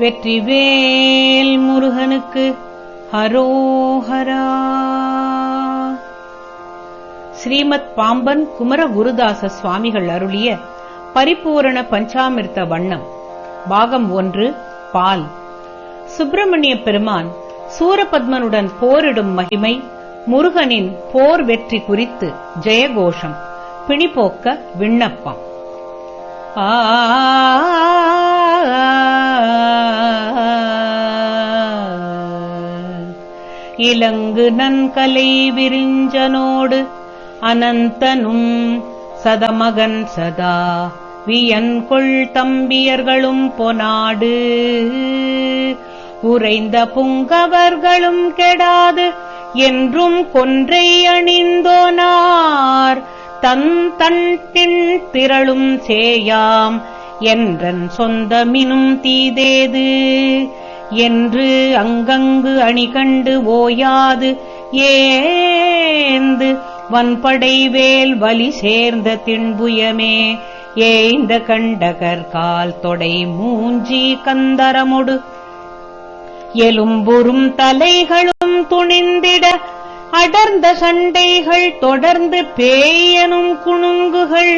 வெற்றிவேல் முருகனுக்கு ஹரோஹரா. ஸ்ரீமத் பாம்பன் குமர குருதாச சுவாமிகள் அருளிய பரிபூரண பஞ்சாமிர்த வண்ணம் பாகம் ஒன்று பால். சுப்பிரமணிய பெருமான் சூரபத்மனுடன் போரிடும் மகிமை முருகனின் போர் வெற்றி குறித்து ஜெயகோஷம் பிணிபோக்க விண்ணப்பம். ஆ இலங்கு நன்கலை விரிஞ்சனோடு அனந்தனும் சதமகன் சதா வியன்கொள் தம்பியர்களும் பொனாடு. உறைந்த புங்கவர்களும் கெடாது என்றும் கொன்றை அணிந்தோனார். தன் தன் தின் திரளும் சேயாம் என்றன் சொந்தமினும் தீதேது. என்று அங்கங்கு அணி கண்டு ஓயாது. ஏந்து வன்படைவேல் வலி சேர்ந்த திண்புயமே. ஏய்ந்த கண்டகர் கால் தொடை மூஞ்சி கந்தரமுடு. எலும்புறும் தலைகளும் துணிந்திட அடர்ந்த சண்டைகள் தொடர்ந்து பேயனும் குணுங்குகள்.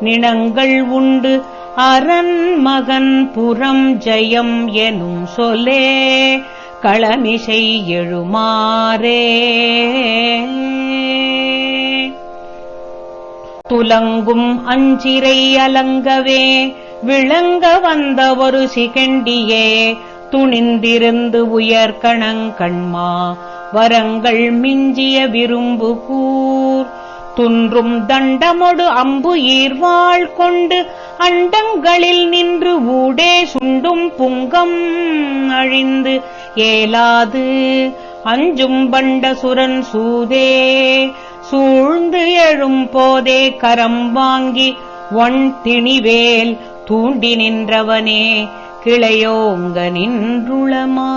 நினங்கள் உண்டு அரண் மகன் புறம் ஜெயம் எனும் சொல்லே களமிசை எழுமாறே. துலங்கும் அஞ்சிரை அலங்கவே விளங்க வந்த ஒரு சிகண்டியே துணிந்திருந்து உயர்கணங்கண்மா வரங்கள் மிஞ்சிய விரும்பு கூ துன்றும் தண்டமொடு அம்பு ஈர்வாள் கொண்டு அண்டங்களில் நின்று ஊடே சுண்டும் புங்கம் அழிந்து ஏலாது. அஞ்சும் பண்டசுரன் சூதே சூழ்ந்து எழும் போதே கரம் வாங்கி ஒன் திணிவேல் தூண்டி நின்றவனே கிளையோங்க நின்றுளமா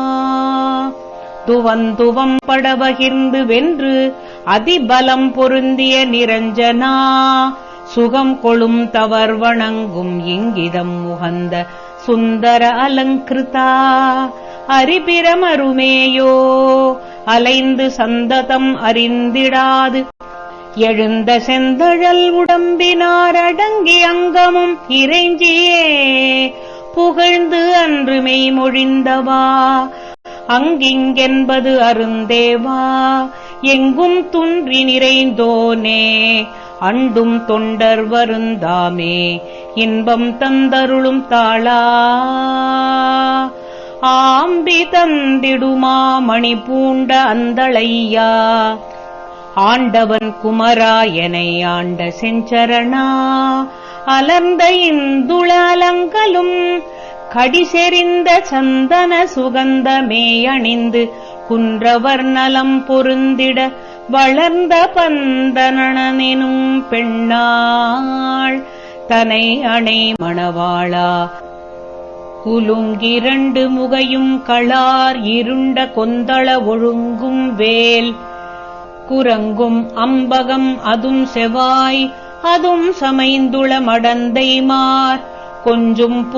துவந்துவம் படபகிர்ந்து வென்று அதிபலம் பொருந்திய நிரஞ்சனா. சுகம் கொளும் தவர் வணங்கும் இங்கிதம் உகந்த சுந்தர அலங்கிருதா அரிபிரமருமேயோ அலைந்து சந்ததம் அறிந்திடாது. எழுந்த செந்தழல் உடம்பினார் அடங்கி அங்கமும் இறைஞ்சியே. புகழ்ந்து அன்று மெய்மொழிந்தவா அங்கிங்கென்பது அருந்தேவா. எங்கும் துன்றி நிறைந்தோனே அண்டும் தொண்டர் வருந்தாமே இன்பம் தந்தருளும் தாளா. ஆம்பி தந்திடுமா மணி பூண்ட அந்தளையா. ஆண்டவன் குமராயனை ஆண்ட செஞ்சரணா. அலர்ந்த இந்துள அலங்கலும் கடிசெறிந்த சந்தன சுகந்தமே அணிந்து குன்றவர் நலம் பொருந்திட வளர்ந்த பந்தனனும் பெண்ணாள் தனை அணை மணவாளா. குலுங்கிரண்டு முகையும் களார் இருண்ட கொந்தள ஒழுங்கும் வேல். குரங்கும் அம்பகம் அதும் செவாய் அதும் சமைந்துள மடந்தைமார் கொஞ்சும்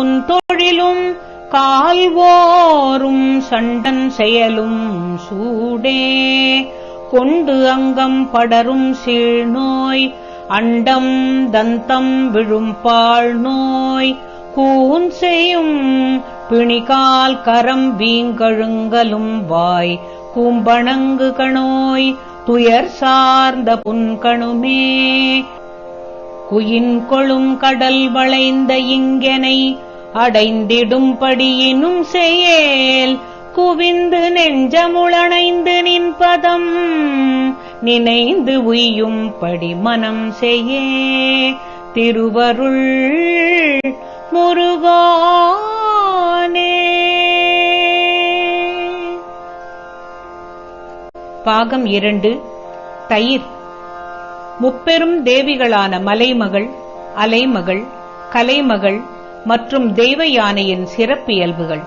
புந்தொழிலும் கால்வோரும் சண்டன் செயலும் சூடே. கொண்டு அங்கம் படரும் சீழ்நோய் அண்டம் தந்தம் விழும் பாழ் நோய் கூன் செய்யும் பிணிகால் கரம் வீங்கழுங்கலும் வாய். கூம்பணங்கு கணோய் துயர் சார்ந்த புன்கணுமே. குயின் கொழும் கடல் வளைந்த இங்கெனை அடைந்திடும்படியினும் செயேல் குவிந்து நெஞ்சமுளணைந்து நின்பதம் நினைந்து உய்யும்படி மனம் செய்யே. திருவருள் முருகானே. பாகம் இரண்டு தயிர். முப்பெரும் தேவிகளான மலைமகள் அலைமகள் கலைமகள் மற்றும் தெய்வ யானையின் சிறப்பியல்புகள்.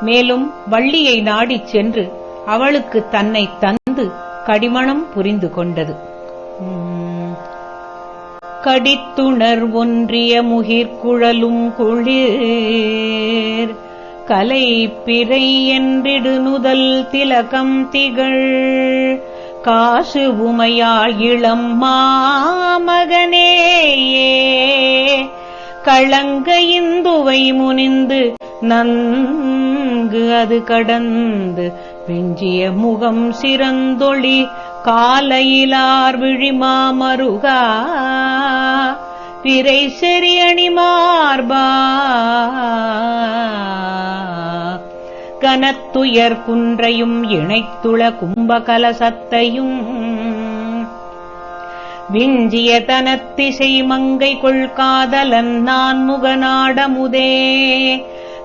மேலும் வள்ளியை நாடிச் சென்று அவளுக்கு தன்னை தந்து கடிமணம் புரிந்து கொண்டது. உம், கடித்துணர் ஒன்றிய முகிர்குழலும் குளிர். கலை பிறை என்றிடு நுதல் திலகம் திகழ். காசு உமையாள் இளம் மாமகனேயே. களங்க இந்துவை முனிந்து நன்கு அது கடந்து வெஞ்சிய முகம் சிறந்தொளி காலையிலார் விழிமாமருகா பிறை செறியணி மார்பா கனத்துயர் குன்றையும் இணைத்துள கும்பகலசத்தையும் விஞ்சிய தனத்திசை மங்கை கொள்காதலன் நான் முகநாடமுதே.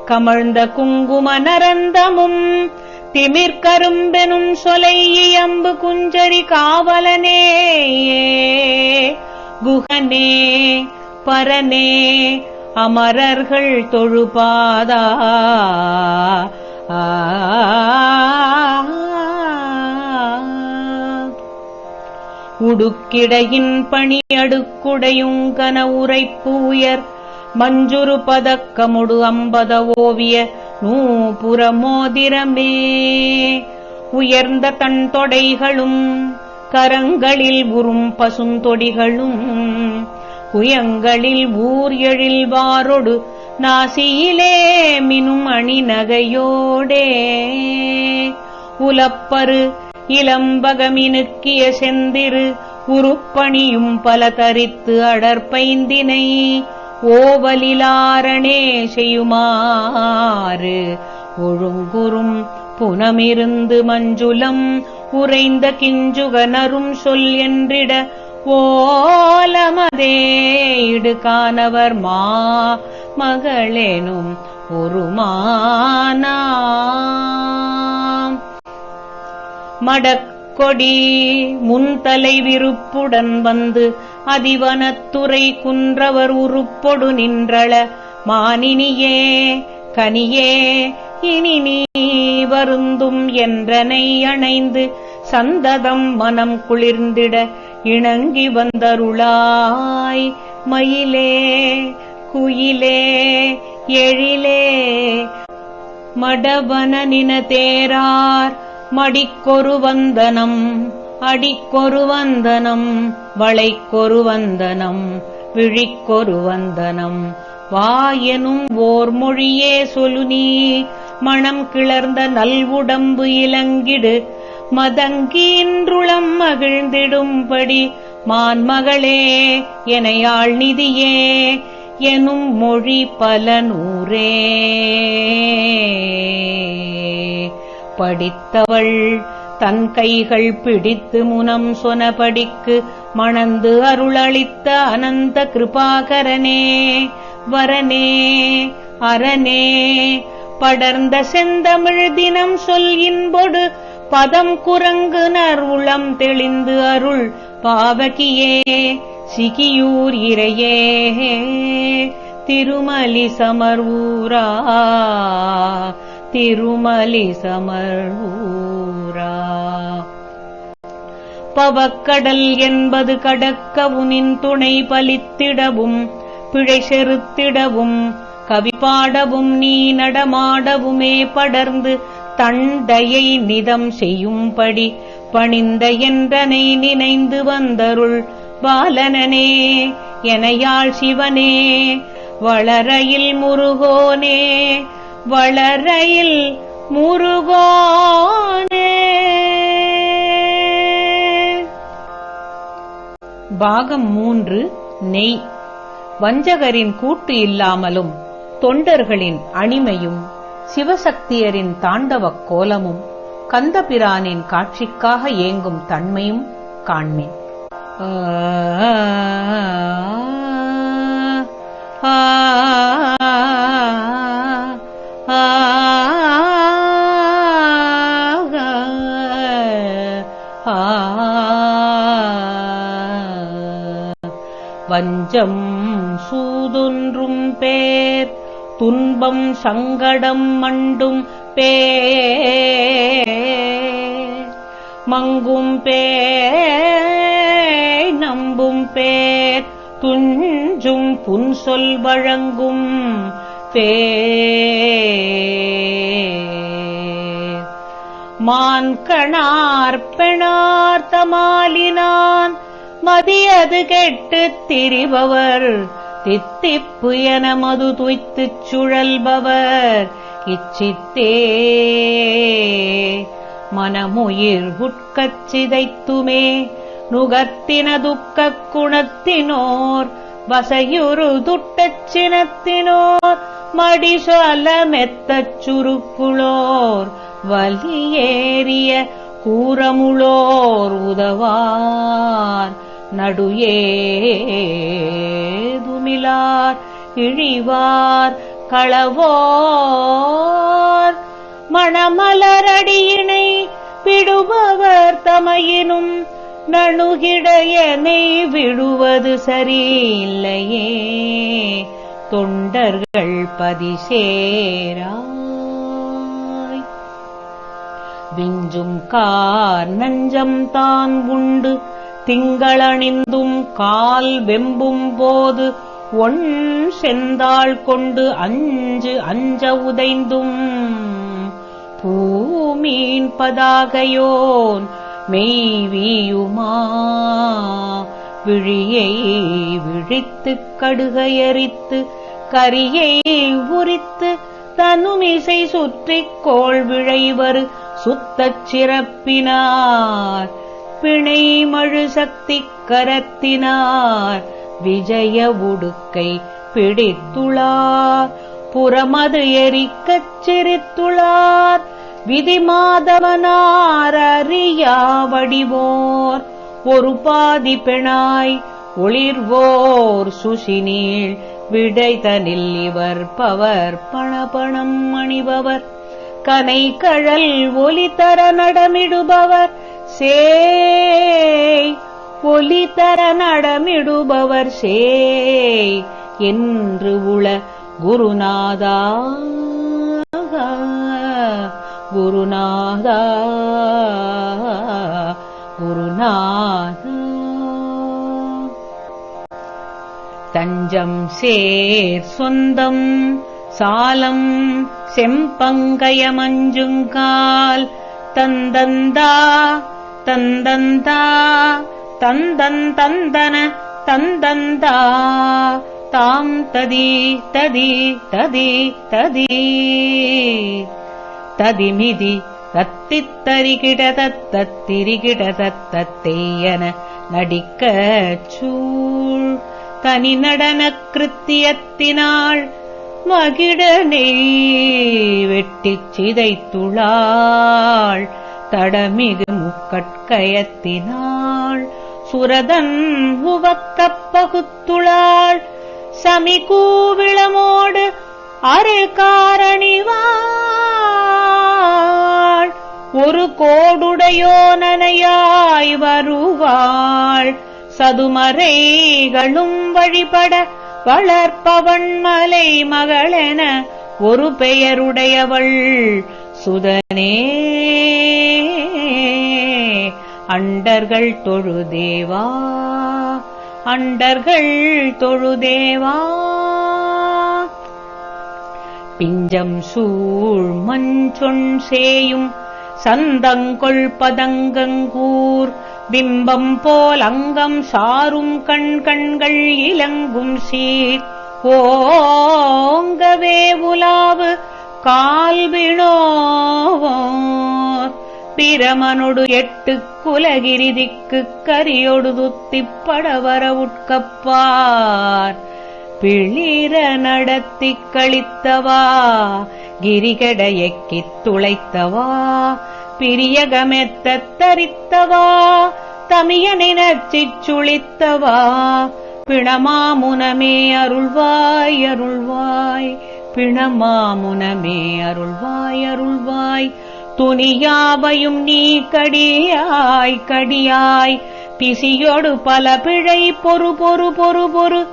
கமழ்ந்த குங்கும நரந்தமும் திமிர்கரும்பெனும் சொலை இயம்பு குஞ்சரி காவலனே. குகனே பரனே அமரர்கள் தொழுபாதா. ஆ உடுக்கிடையின் பணி அடுக்குடையுங்கன உரைப்பு உயர் மஞ்சுரு பதக்கமுடு அம்பத ஓவிய நூபுற மோதிரமே. உயர்ந்த தன் தொடைகளும் கரங்களில் உறும் பசுந்தொடிகளும் குயங்களில் ஊர் எழில் வாரொடு நாசியிலே மினும் அணி நகையோடே. உலப்பரு இளம்பகமினுக்கிய செந்திரு உருப்பணியும் பல தரித்து அடற்பைந்தினை ஓவலிலாரணே செய்யுமாறு. ஒழுங்குறும் புனமிருந்து மஞ்சுலம் உறைந்த கிஞ்சுகனரும் சொல் என்றிட ஓலமதே இடுகானவர் மா மகளேனும் ஒரு மானா மடக்கொடி முன்தலை விருப்புடன் வந்து அதிவனத்துறை குன்றவர் உருப்பொடு நின்றள மானினியே கனியே இனி நீ வருந்தும் என்றனை அணைந்து சந்ததம் மனம் குளிர்ந்திட இணங்கி வந்தருளாய். மயிலே குயிலே எழிலே மடவன நின தேரார் மடிக்கொரு வந்தனம் அடிக்கொரு வந்தனம் வளைக்கொரு வந்தனம் விழிக்கொரு வந்தனம். வாயெனும் ஓர் மொழியே சொல்லு நீ மணம் கிளர்ந்த நல்வுடம்பு இலங்கிடு. மதங்கீன்றுளம் மகிழ்ந்திடும்படி மான்மகளே எனையாள் நிதியே எனும் மொழி பல நூரே படித்தவள். தன் கைகள் பிடித்து முனம் சொனபடிக்கு மணந்து அருளளித்த அனந்த கிருபாகரனே. வரனே அரனே படர்ந்த செந்தமிழ் தினம் சொல் இன்பொடு பதம் குரங்கு நருளம் தெளிந்து அருள் பாவகியே. சிகியூர் இறையே திருமலி சமர்வூரா. திருமலி சமர்வூரா பவக்கடல் என்பது கடக்கவுனின் துணை பலித்திடவும் பிழை செருத்திடவும் கவி பாடவும் நீ நடமாடவுமே படர்ந்து தண்டையை நிதம் செய்யும்படி பணிந்த என்றனை நினைந்து வந்தருள் பாலனனே எனையாள் சிவனே வளரையில் முருகோனே வளரையில் முருகானே. பாகம் மூன்று நெய். வஞ்சகரின் கூட்டு இல்லாமலும் தொண்டர்களின் அணிமையும் சிவசக்தியரின் தாண்டவக் கோலமும் கந்தபிரானின் காட்சிக்காக ஏங்கும் தன்மையும் காண்மேன். ஆ நெஞ்சம் சூதொன்றும் பேர். துன்பம் சங்கடம் மண்டும் பேர். மங்கும் பேர் நம்பும் பேர். துஞ்சும் புன்சொல் வழங்கும் பேர். மான்கணார் பெணார் தமாலினான். மதியது கெட்டுத் திரிபவர். தித்திப்பு என மது துய்த்துச் சுழல்பவர். இச்சித்தே. மனமுயிர் உட்கச் சிதைத்துமே. நுகத்தின துக்கக் குணத்தினோர். வசையுரு துட்டச் சினத்தினோர். மடிசொல மெத்தச் சுருக்குளோர். வலியேறிய கூறமுளோர் உதவார். நடுயேதுமிலார் இழிவார் களவோர் மணமலரடியினை விடுபவர் தமையினும் நணுகிடையனை விடுவது சரியில்லையே. தொண்டர்கள் பதிசேராய். விஞ்சும் கார் நஞ்சம் தான் உண்டு. திங்களணிந்தும் கால் வெம்பும் போது ஒன் செந்தாள் கொண்டு அஞ்சு அஞ்ச உதைந்தும். பூமீன் பதாகையோன் மெய்வியுமா? விழியை விழித்துக் கடுகையரித்து கரியை உரித்து தனுமிசை சுற்றிக் கோள் விழைவர் சுத்தச் சிறப்பினார். பிணை மழு சக்தி கரத்தினார். விஜய உடுக்கை பிடித்துளார் புறமது எரிக்கச் சிரித்துளார் விதிமாதவனார் அறியா வடிவோர். ஒரு பாதி பெணாய் ஒளிர்வோர் சுசினீள். விடைதனில் இவர் பவர் பணபணம் அணிபவர். கனை கழல் ஒலி தர நடமிடுபவர். சேய் ஒலி தர நடமிடுபவர் சேய் என்று உள குருநாதா. குருநாதா குருநாதா. தஞ்சம் சேர் சொந்தம் சாலம் செம்பங்கயமஞ்சுங்கால் தந்தந்தா தந்தந்தா தந்தன் தந்தன தந்தந்தா தாம் ததி ததி ததி ததி. ததிமிதி தத்தித்தரிகிட தத்தத்திரிகிட நடிக்க சூழ். தனி நடன கிருத்தியத்தினாள் மகிழனை வெட்டிச் சிதைத்துளாள் தடமிகு முக்கட்கயத்தினாள். சுரதன் உவக்கப் பகுத்துளாள். சமிகூவிளமோடு அரு காரணிவாள் ஒரு கோடுடையோனனையாய் வருவாள். சதுமறைகளும் வழிபட வளர்ப்பவன் மலை மகளென ஒரு பெயருடையவள். சுதனே அண்டர்கள் தொழுதேவா அண்டர்கள் தொழுதேவா. பிஞ்சம் சூழ் மஞ்சொன் சேயும் சந்தங்கொள் பதங்கங்கூர் பிம்பம் போல் அங்கம் சாரும் கண் கண்கள் இலங்கும் சீர். ஓங்கவே உலாவு கால்வினோவோர் பிரமனொடு எட்டு குலகிரிதிக்கு கரியொடு துத்திப்படவர உட்கப்பார். பிளிர நடத்தி கழித்தவா. கிரிகடையக்கித் துளைத்தவா. பிரியகமெத்த தரித்தவா. தமியனை நச்சிச் பிணமாமுனமே அருள்வாய் அருள்வாய். பிணமாமுனமே அருள்வாய் அருள்வாய். துணியாவையும் நீ கடியாய் கடியாய். பிசியோடு பல பிழை பொறு பொறு பொறு பொறு.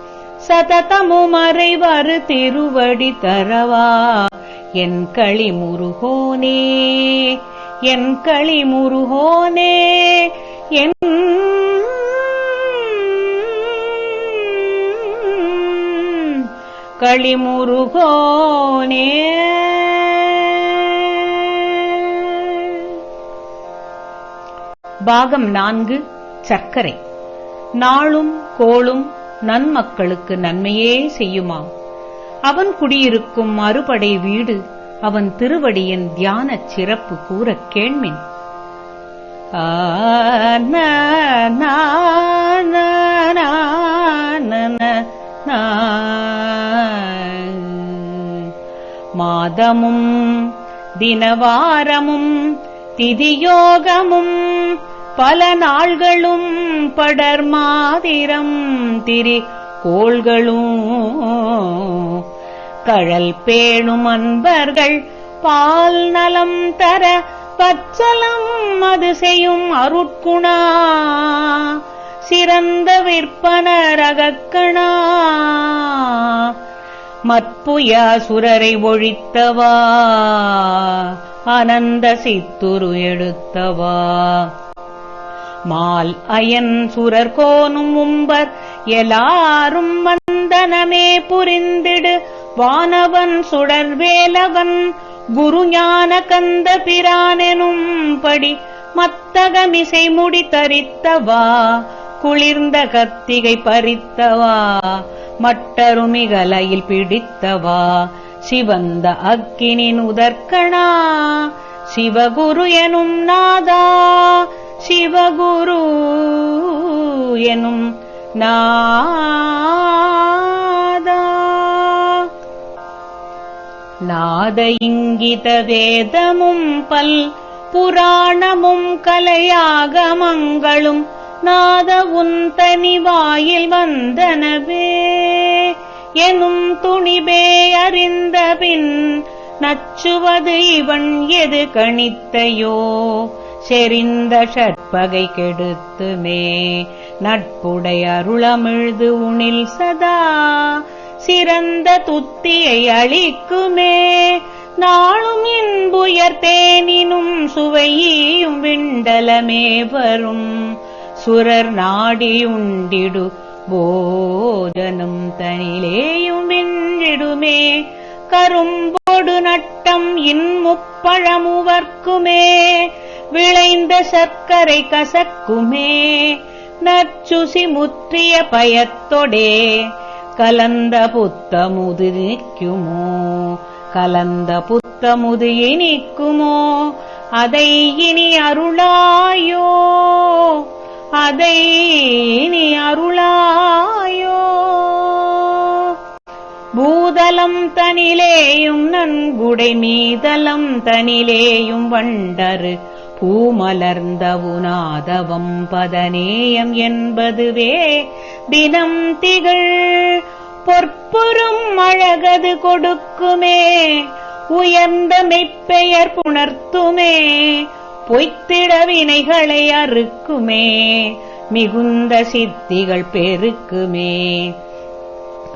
சததமும் அறைவாறு திருவடி தரவா. என் களி முருகோனே என் களி முருகோனே என் களிமுருகோனே. பாகம் நான்கு சர்க்கரை. நாளும் கோளும் நன்மக்களுக்கு நன்மையே செய்யுமாம். அவன் குடியிருக்கும் மறுபடை வீடு அவன் திருவடியின் தியானச் சிறப்பு கூறக் கேள்மின். ஆ, மாதமும் தினவாரமும் திதியோகமும் பல நாள்களும் படர் மாதிரம் திரி கோள்களும் கழல் பேணும் அன்பர்கள் பால் நலம் தர பச்சலம் அது செய்யும் அருட்குணா. சிறந்த விற்பனரகக்கணா மற்புயாசுரரை ஒழித்தவா? அனந்த சித்துரு எடுத்தவா? மால் அயன் சுரர் கோனும் உம்பர் எல்லாரும் வந்தனமே புரிந்திடு. வானவன் சுடர் வேலவன் குரு ஞான கந்த பிரானெனும் படி மத்தகமிசை முடி தரித்தவா? குளிர்ந்த கத்திகை பறித்தவா? மட்டருமிகலையில் பிடித்தவா? சிவந்த அக்கினின் உதற்கணா? சிவகுரு எனும் நாதா? சிவகுரு எனும் நாதா? நாத இங்கித வேதமும் பல் புராணமும் கலையாகமங்களும் நாத உந்தனி வாயில் வந்தனவே எனும் துணிபே அறிந்த பின் நச்சுவது இவன் எது கணித்தையோ செறிந்த ஷற்பகை கெடுத்துமே நட்புடை அருளமிழ்து உணில் சதா சிறந்த துத்தியை அளிக்குமே. நாளும் இன்புயர் தேனினும் சுவையும் விண்டலமே வரும். சுரர் நாடியுண்டிடு போஜனம் தனிலேயும் விஞ்சிடுமே கரும்போடு நட்டம் இன்முப்பழமுவர்க்குமே. விளைந்த சர்க்கரை கசக்குமே. நச்சுசி முற்றிய பயத்தொடே. கலந்த புத்தமுது நிற்குமோ? கலந்த புத்தமுது இனிக்குமோ? அதை இனி அருளாயோ? அதை நீ அருளாயோ? பூதலம் தனிலேயும் நன்குடை மீதலம் தனிலேயும் வண்டரு. பூமலர்ந்த உநாதவம் பதநேயம் என்பதுவே தினம் திகழ். பொற்புறும் அழகது கொடுக்குமே. உயர்ந்த மெய்ப்பெயர் புணர்த்துமே. பொய்த்திட வினைகளை அறுக்குமே. மிகுந்த சித்திகள் பெருக்குமே.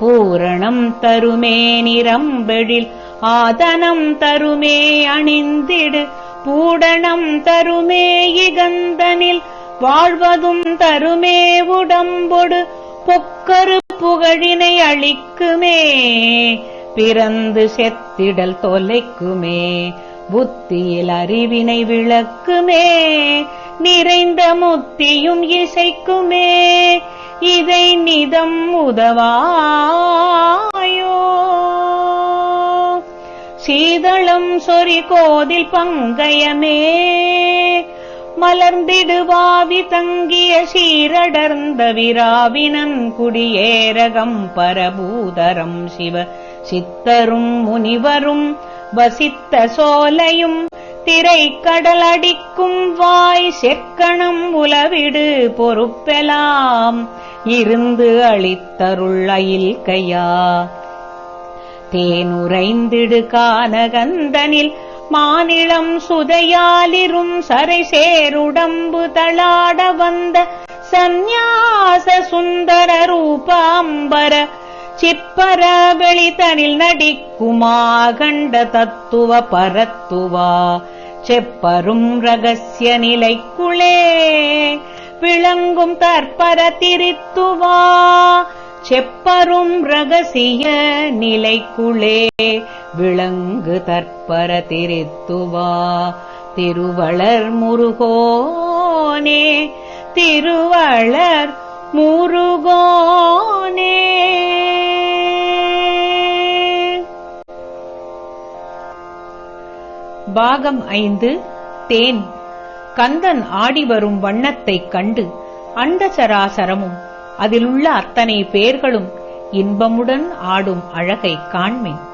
பூரணம் தருமே நிரம்பெழில். ஆதனம் தருமே அணிந்திடு. பூடணம் தருமே இகந்தனில். வாழ்வதும் தருமே உடம்பொடு. பொக்கரு புகழினை அளிக்குமே பிறந்து செத்திடல் தொலைக்குமே. புத்தியில் அறிவினை விளக்குமே நிறைந்த முத்தியும் இசைக்குமே இதை நிதம் உதவாயோ. சீதளம் சொறி கோதில் பங்கயமே மலர்ந்திடுவாவி தங்கிய சீரடர்ந்த விராவினன் குடியேரகம் பரபூதரம் சிவ சித்தரும் முனிவரும் வசித்த சோலையும் திரை கடலடிக்கும் வாய் செக்கணம் உலவிடு பொறுப்பெலாம். இருந்து அளித்தருள் அயில் கையா தேனுரைந்திடு கானகந்தனில் மானிளம் சுதையாலிரும் சரை சேருடம்பு தளாட வந்த சந்நியாச சுந்தர ரூபாம்பர சிப்பர வெளிதனில் நடிக்குமா கண்ட தத்துவ பரத்துவா. செப்பரும் ரகசிய நிலைக்குளே விளங்கும் தற்பர திரித்துவா. செப்பரும் ரகசிய நிலைக்குளே விளங்கு தற்பர திரித்துவா. திருவளர் முருகோனே திருவளர் முருகோனே. பாகம் ஐந்து தேன். கந்தன் ஆடி வரும் வண்ணத்தைக் கண்டு அண்டசராசரமும் அதிலுள்ள அத்தனை பேர்களும் இன்பமுடன் ஆடும் அழகைக் காண்மின்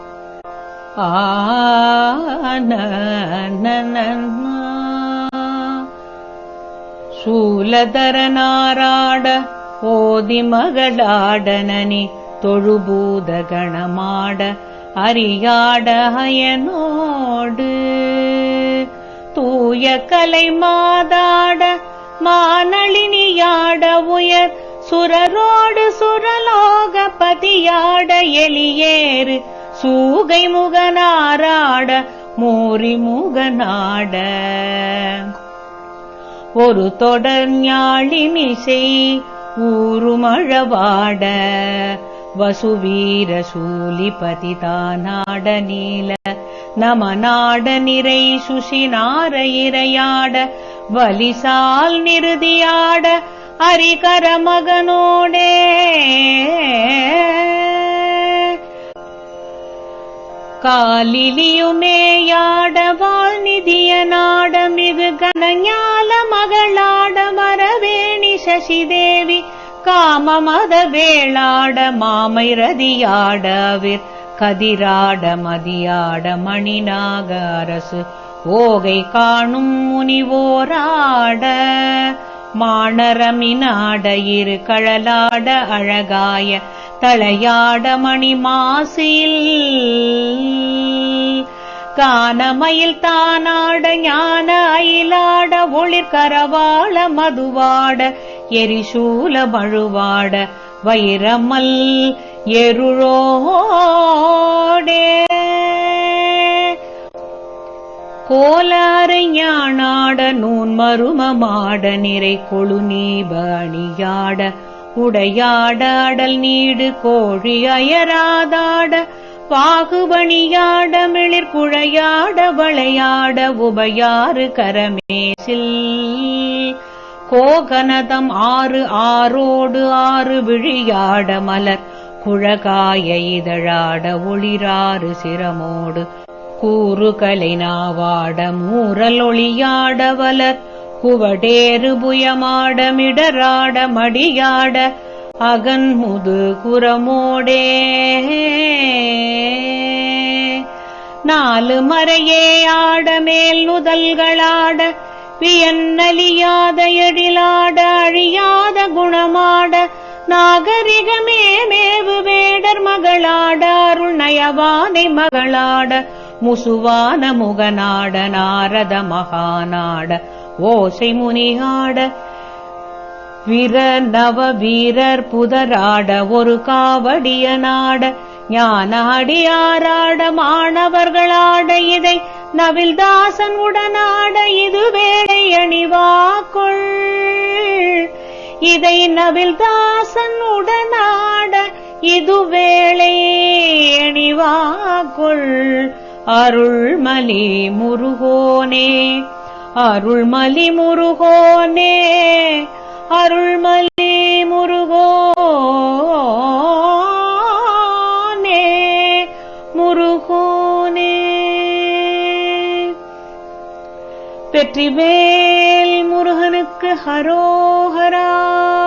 சூலதரனாராட ஓதி மகளாடனனி தொழுபூத கணமாட அறியாட அயனோடு. தூய கலை மாதாட மானளினியாட உயர் சுரரோடு சுரலோக பதியாட எலியேறு சூகை முகனாராட மோரி முகனாட. ஒரு தொடர் ஞாழிமிசை ஊருமழவாட வசுவீர சூலிபதி தானாட நீல நம நாட நிறை சுஷினார இரையாட வலிசால் நிறுதியாட அரிகர மகனோடே. காலிலியுமேயாட வாழ்நிதிய நாட மிகு கனஞால மகளாட மரவேணி சசிதேவி காமமத வேளாட மாமை ரதியாட விர் கதிராட மதியாட மணிநாக அரசு. ஓகை காணும் முனிவோராட மாணரமினாட இரு கழலாட அழகாய தலையாட மணி மாசில் கானமயில் தானாட ஞான அயிலாட ஒளிர்கரவாள மதுவாட எரிசூல மழுவாட வைரமல் எருளோடே கோலாரை ஞானாட நூன் மருமமாட நிறை கொழு நீபணியாட அணியாட நீடு கோழி அயராதாட. பாகுபணியாட மிளிர் குழையாட வளையாட உபயாறு கரமேசில். கோகனதம் ஆறு ஆரோடு ஆறு விழியாட மலர் குழகாய இதழாட ஒளிராறு சிரமோடு. கூறு கலை நாவாட மூரல் ஒளியாட குவடேறு புயமாட மிடராட மடியாட. அகன்முது குரமோடே. நாலு மறையே ஆட மேல் நுதல்களாட. வியன்னலியாத எழிலாட அழியாத குணமாட. நாகரிகமே மேவு வேடர் மகளாடாருள் நயவானை மகளாட முசுவான முகநாட நாரத மகாநாட ஓசை முனிகாட. வீரர் நவ வீரர் புதராட ஒரு காவடிய நாட ஞான அடியாராட மாணவர்களாட இதை நவில்தாசன் உடனாட இது வேளை அணிவாக்குள். இதை நவில்தாசன் உடனாட இது வேளை அணிவாக்குள் அருள்மலி முருகோனே அருள்மலி முருகோனே அருள்மலி முருகோனே முருகோனே. हरो हरा